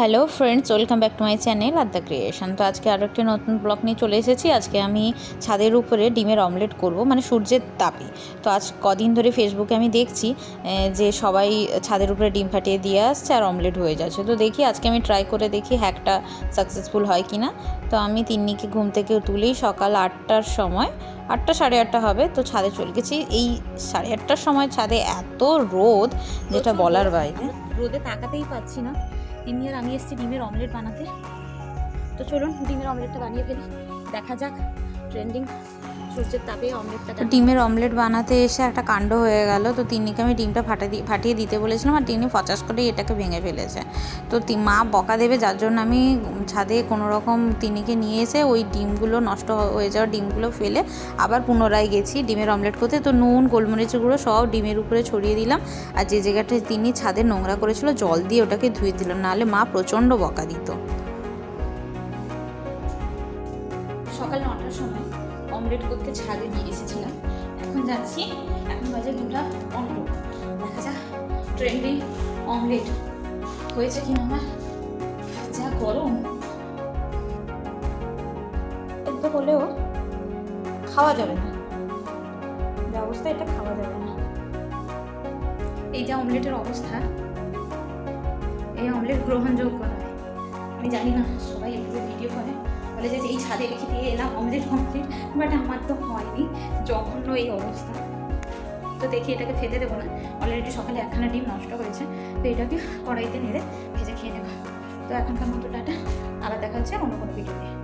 Hello friends welcome back to my channel Adya creation. তো আজকে আরও একটি নতুন ব্লগ নিয়ে চলে এসেছি। আজকে আমি ছাদের উপরে ডিমের অমলেট করব মানে সূর্যের তাপে। তো আজ কদিন ধরে ফেসবুকে আমি দেখছি যে সবাই ছাদের উপরে ডিম ফাটিয়ে দিয়ে আসছে আর অমলেট হয়ে যাচ্ছে। তো দেখি আজকে আমি ট্রাই করে দেখি হ্যাকটা সাকসেসফুল হয় কি না তো আমি তিন্নিকে ঘুম থেকে তুলেই সকাল আটটার সময় আটটা সাড়ে আটটা হবে তো ছাদে চলে গেছি। এই সাড়ে আটটার সময় ছাদে এত রোদ যেটা বলার বাইরে। রোদে তাকাতেই পাচ্ছি না। তিনি আর আমি এসেছি ডিমের অমলেট বানাতে। তো চলুন, ডিমের অমলেটটা বানিয়ে ফেলি। দেখা যাক ট্রেন্ডিং সূর্যের তাপে অমলেটটা তো ডিমের অমলেট বানাতে এসে একটা কাণ্ড হয়ে গেল। তো তিনিকে আমি ডিমটা ফাটা দি ফাটিয়ে দিতে বলেছিলাম আর তিনি ফচাস করে এটাকে ভেঙে ফেলেছে। তো মা বকা দেবে যার জন্য আমি ছাদে কোনো রকম তিন্নিকে নিয়ে এসে ওই ডিমগুলো নষ্ট হয়ে যাওয়া ডিমগুলো ফেলে আবার পুনরায় গেছি ডিমের অমলেট করতে। তো নুন গোলমরিচের গুঁড়ো সব ডিমের উপরে ছড়িয়ে দিলাম আর যে জায়গাটায় তিনি ছাদে নোংরা করেছিল জল দিয়ে ওটাকে ধুয়ে দিলাম নাহলে মা প্রচণ্ড বকা দিত। সকাল নটার সময় অমলেট করতে ছাদে দিয়ে এসেছিলাম। এখন যাচ্ছি, এখন বাজে দুটা পনেরো। দেখা যাক ট্রেন্ডিং অমলেট হয়েছে কিনা আমার যা গরম। এত হলেও খাওয়া যাবে না। ব্যবস্থা এটা খাওয়া যাবে না। এই যে অমলেটের অবস্থা, এই অমলেট গ্রহণযোগ্য আমি জানি না, সবাই এভাবে ভিডিও করে। বলে যে এই ছাদে রেখে দিয়ে এলাম অমলেট কমপ্লিট বাট আমার তো হয়নি। জঘন্য এই অবস্থা। তো দেখি এটাকে ফেতে দেবো না। অলরেডি সকালে একখানা ডিম নষ্ট হয়েছে। তো এটাকে কড়াইতে নেড়ে ভেজে খেয়ে নেব। তো এখনকার মতো টাটা। আবার দেখা হচ্ছে অন্য কোনো ভিডিও নিয়ে।